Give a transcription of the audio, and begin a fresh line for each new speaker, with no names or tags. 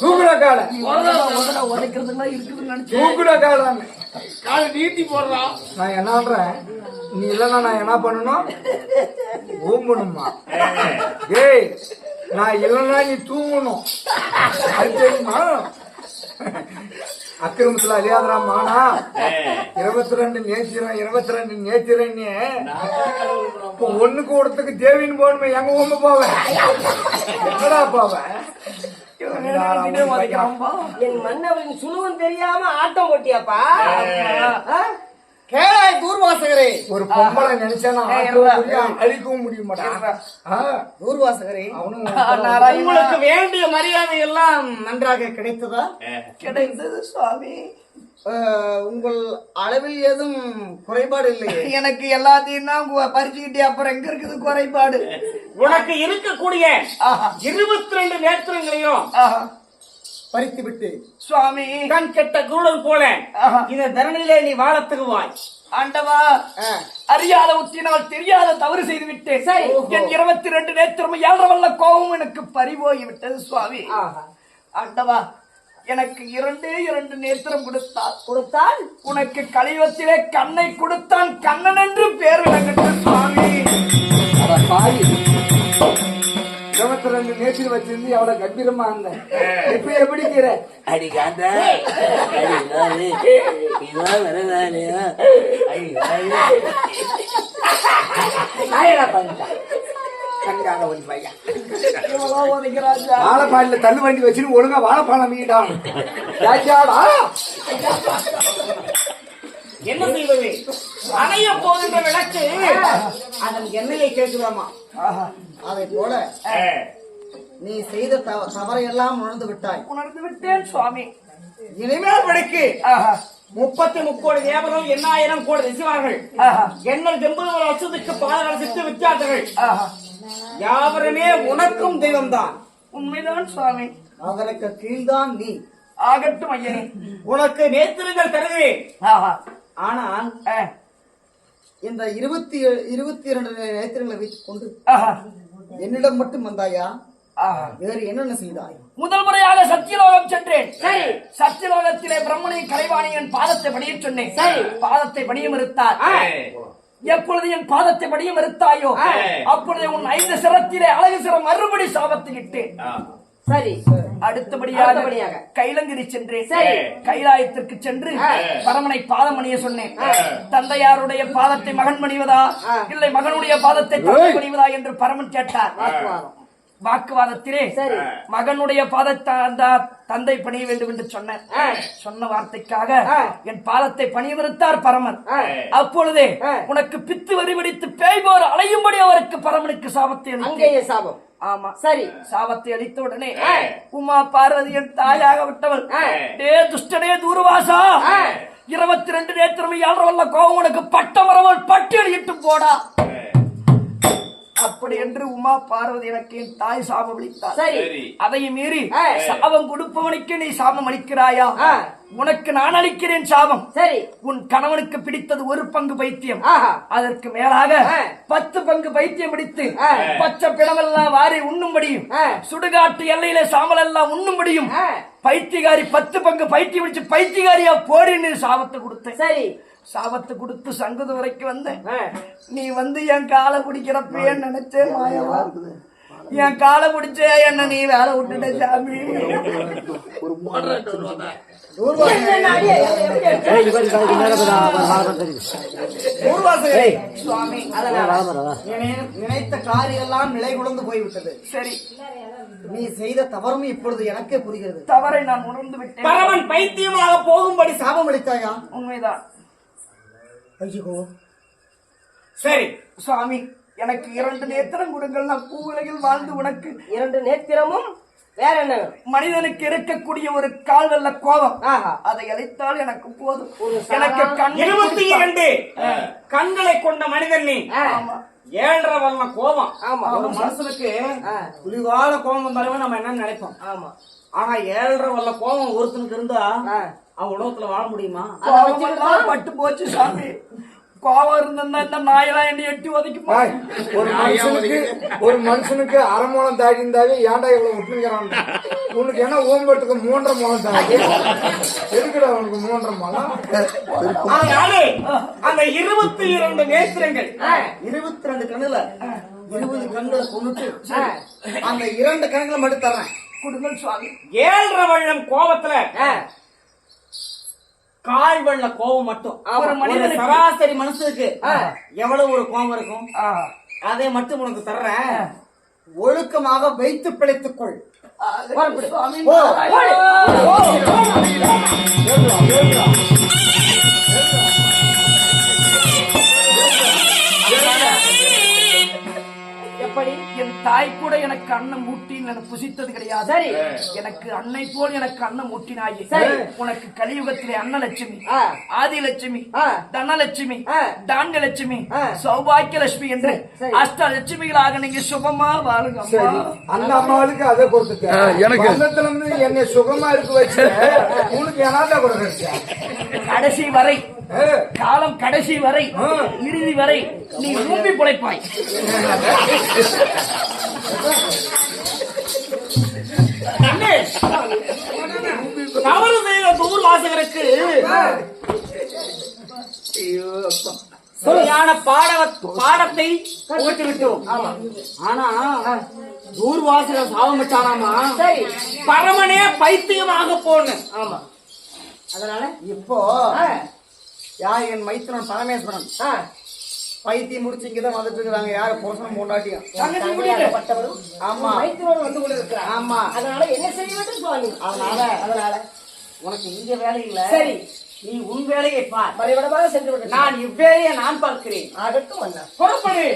தூக்குட காலை.
உதைக்கிறதுலாம் இருக்குதுன்னு நினைச்சு.
தூக்குட காலான்னு
காலை நீட்டி போடுறான்
நான் என்னன்றேன் நீ இல்லைன்னா நான் என்ன பண்ணணும்? ஊம்பணுமா ஏய் நான் இல்லைன்னா நீ தூங்கணும். அது தெரியுமா? அக்கிரமத்துல அறியாதரா மானா. இருபத்தி ரெண்டு நேத்திரம் இருபத்தி ரெண்டு நேத்திரன்னு இப்போ ஒண்ணு கூடத்துக்கு தேவின்னு போகணுமே எங்க ஊம்ப போவேன்? எங்கடா போவேன்?
என் மன்னவரின் சுணுவம் தெரியாம ஆட்டம் போட்டியாப்பா?
கேளாய் தூர்வாசகரே.
ஒரு பொம்பளை நினைச்சா நான் ஆட்டவும் முடியும், அழிக்கவும் முடியுமாடா?
தூர்வாசகரே. உங்களுக்கு வேண்டிய மரியாதை எல்லாம் நன்றாக கிடைத்ததா?
கிடைத்தது சுவாமி.
உங்கள் அளவில் ஏதும் குறைபாடு இல்லையே?
எனக்கு எல்லாத்தையும் தான் பறிச்சுக்கிட்டே அப்புறம் எங்க இருக்குது குறைபாடு?
உனக்கு இருக்கக்கூடிய
ஆஹா.
இருபத்தி ரெண்டு நேத்திரங்களையும் பறித்து விட்டு
சுவாமி.
கண் கெட்ட குருடன் போல.
ஆஹா.
இந்த தரணியிலே நீ வாழத் தகுவாய்
ஆண்டவா அறியாத உத்தினால் தெரியாத தவறு செய்து விட்டேன். என் இருபத்தி ரெண்டு நேத்திரமும் ஏழரை வல்ல கோபம் எனக்கு பறிபோய் விட்டது சுவாமி.
ஆஹா.
ஆண்டவா எனக்கு இரண்டே இரண்டு நேத்திரம் கொடுத்தார்
கொடுத்தால்?
உனக்கு கலியுகத்திலே கண்ணை கொடுத்தான் கண்ணன் என்று பேர் விளங்கட்டும் சுவாமி
இருபத்தி ரெண்டு நேசில் வச்சிருந்து எவ்வளவு கம்பீரமா இருந்தேன் இப்ப எப்படி
அடி காந்தா. அடி இதான் வரதானியா.
வாழைப்பாடில தள்ளு வண்டி வச்சுட்டு ஒழுங்கா வாழைப்பழம் மீட்டான்
என்ன செய்வது? அணைய போகின்ற விளக்கு. அதன் எண்ணெயை கேட்குதாமா. அதை போல நீ செய்த தவ- தவறையெல்லாம் உணர்ந்து விட்டாய்.
உணர்ந்து விட்டேன் சுவாமி.
இனிமேல்
ஆஹா.
முப்பத்தி முக்கோடி தேவர்கள் எண்ணாயிரம் கோடி ரிசிவார்கள்.
ஆஹா.
எண்ணல் எண்பது வருஷத்துக்கு பாதரசித்து விச்சார்கள்
ஆஹா.
யாவருமே உனக்கும் தெய்வம்தான்.
உண்மைதான் சுவாமி.
அவருக்கு கீழ்தான் நீ.
ஆகட்டும் ஐயனே.
உனக்கு நேத்திரங்கள் தருகிறேன். ஆனால். இந்த இருபத்தி இருபத்தி இரண்டு நேத்திரங்களை வைத்துக் கொண்டு. என்னிடம் மட்டும் வந்தாயா. வேறு என்னென்ன செய்தாய்?
முதல் முறையாக சத்தியலோகம் சென்றேன்.
சரி.
சத்தியலோகத்திலே பிரம்மணியின் கலைவாணியின் பாதத்தை படிய சொன்னேன்.
சரி.
பாதத்தை படிய மறுத்தார் எப்பொழுது என் பாதத்தை படிய மறுத்தாயோ அப்பொழுது உன் ஐந்து சிரத்திலே அழகு சிரம் மறுபடி சாபத்தை இட்டேன்
சரி.
அடுத்தபடியாக. கைலங்கிரி சென்றேன். கைலாயத்திற்கு சென்று பரமனை பாதம் அணிய சொன்னேன் தந்தையாருடைய பாதத்தை மகன் பணிவதா இல்லை மகனுடைய பாதத்தை தந்தை பணிவதா என்று பரமன் கேட்டார்.
வாக்குவாதம்.
வாக்குவாதத்திலே. மகனுடைய பாதத்தை அந்த தந்தை பணிய வேண்டும் என்று சொன்னேன் சொன்ன வார்த்தைக்காக என் பாதத்தை பணிய மறுத்தார் பரமன். அப்பொழுதே உனக்கு பித்து வரிவடித்து பேய் போர் அலையும்படி அவருக்கு பரமனுக்கு சாபத்தை
சாபம்.
ஆமா.
சரி
சாபத்தை அளித்த உடனே உமா பார்வதி என் தாயாக விட்டவள் டே துஷ்டனே தூர்வாசா? இருபத்தி ரெண்டு நேத்திரம் ஏழரை வல்ல கோவம் உனக்கு பட்டமரவள் பட்டியலிட்டு போடா. அப்படி என்று உமா பார்வதி எனக்கு என் தாய் சாபம் அளித்தார்
சரி.
அதையும் மீறி. சாபம் கொடுப்பவனுக்கு நீ சாபம் அளிக்கிறாயா. உனக்கு நான் அளிக்கிறேன் சாபம்.
சரி.
உன் கணவனுக்கு பிடித்தது ஒரு பங்கு பைத்தியம்.
ஆஹா.
அதற்கு மேலாக. பத்து பங்கு பைத்தியம் பிடித்து. பச்சை பிணமெல்லாம் வாரி உண்ணும்படியும். சுடுகாட்டு எல்லையில சாம்பல் எல்லாம் உண்ணும்படியும். பைத்தியகாரி பத்து பங்கு பைத்தியம் பிடிச்சு பைத்தியகாரியா போடின்னு சாபத்தை கொடுத்தேன்.
சரி.
சாபத்தை கொடுத்து சங்குது வரைக்கும் வந்தேன். நீ வந்து என் காலை பிடிக்கிறப்பே நினைச்சேன் மாயவா? என் காலை பிடிச்சே என்ன நீ வேலை விட்டுட்ட சாமி.
நினை- நினைத்த காரியெல்லாம் நிலை குழந்து போய்விட்டது.
சரி.
நீ செய்த தவறும் இப்பொழுது எனக்கே புரிகிறது.
தவறை நான் உணர்ந்து விட்டேன்.
பரமன் பைத்தியமாக போகும்படி சாபம் அளித்தாயா?
உண்மைதான்.
ஐயோ சரி.
சுவாமி எனக்கு இரண்டு நேத்திரம் கொடுங்கள். நான் பூவுலகில் வாழ்ந்து உனக்கு
இரண்டு நேத்திரமும் வேற என்ன
மனிதனுக்கு இருக்கக்கூடிய ஒரு கால் வெள்ள கோபம்.
ஆஹா.
அதை அளித்தால் எனக்கு போதும். எனக்கு கண்
இருபத்தி இரண்டு. கண்களை கொண்ட மனிதன் நீ. ஏழரை வல்ல கோபம்.
ஆமா.
ஒரு மனுஷனுக்கு. புலிவால கோபம் வந்தாலுமே நம்ம என்ன நினைப்போம்.
ஆமா.
ஆனா ஏழரை வல்ல கோபம் ஒருத்தனுக்கு இருந்தா. அவன் உலகத்துல வாழ முடியுமா?
பட்டு போச்சு சாமி. கோவம் இருந்தா இந்த நாயெல்லாம் என்னை எட்டி உதைக்குமா
ஒரு மனுஷனுக்கு ஒரு மனுஷனுக்கு அரை மூலம் தாடி இருந்தாவே ஏன்டா இவ்வளவு விட்டுங்கிறான் உனக்கு என்ன ஓம்பட்டுக்கு மூன்றரை மூலம் தாடி? எதுக்குடா உனக்கு மூன்றரை மூலம்
அதனாலே அந்த இருபத்தி இரண்டு நேத்திரங்கள்
இருபத்தி ரெண்டு கண்ணுல இருபது கண்களை கொண்டுட்டு அந்த இரண்டு கண்களை மட்டும் தர்றேன்.
கொடுங்கள் சுவாமி.
ஏழரை வள்ளம் கோபத்துல கால் வெள்ள கோபம் மட்டும்.
ஒரு மனிதனுக்கு-
சராசரி மனுஷனுக்கு எவ்வளவு ஒரு கோபம் இருக்கும். அதை மட்டும் உனக்கு தர்றேன். ஒழுக்கமாக வைத்து பிழைத்துக் கொள்.
சுவாமி எப்படி என் தாய் கூட எனக்கு அன்னம் ஊட்டி புசித்தது கிடையாது
சரி.
எனக்கு அன்னை போல் எனக்கு அன்னம் ஊட்டினாயே
சரி.
உனக்கு கலியுகத்திலே அன்னலட்சுமி. ஆதிலட்சுமி. தனலட்சுமி
ஆ.
தான்யலட்சுமி
ஆ.
சௌபாக்கியலட்சுமி என்று
சரி.
அஷ்டலட்சுமிகளாக நீங்க சுகமா வாழுங்க
அந்த அம்மாவுக்கு அதை கொடுத்துட்டேன் எனக்கு என்னை சுகமா இருக்க வச்சு உனக்கு என்னடா கொடுக்க
கடைசி வரை காலம் கடைசி வரை இறுதி வரை நீ ஊம்பி பிழைப்பாய்.
தவறு செய்த தூர் வாசகருக்கு சரியான பாட பாடத்தை புகட்டி விட்டோம் ஆனா தூர் வாசகர் சாபம் வச்சானாமா பரமனே பைத்தியமாக போன ஆமா. அதனால
இப்போ யார் என் மைத்துனன் பரமேஸ்வரன். பைத்தியம் முடிச்சு இங்கதான் வந்துட்டு இருக்காங்க யாரு புருஷனும்
முடியுது.
ஆமா.
மைத்திரோடு வந்து கொண்டிருக்கிறார்.
ஆமா.
அதனால என்ன செய்ய வேண்டும் சுவாமி?
அதனால
அதனால
உனக்கு இங்க வேலை இல்ல.
சரி.
நீ உன் வேலையை பார்.
மறைவிடமாக சென்று விட்டு
நான் இவ்வேலையை நான் பார்க்கிறேன்.
அதற்கு வந்தார்.
புறப்படு.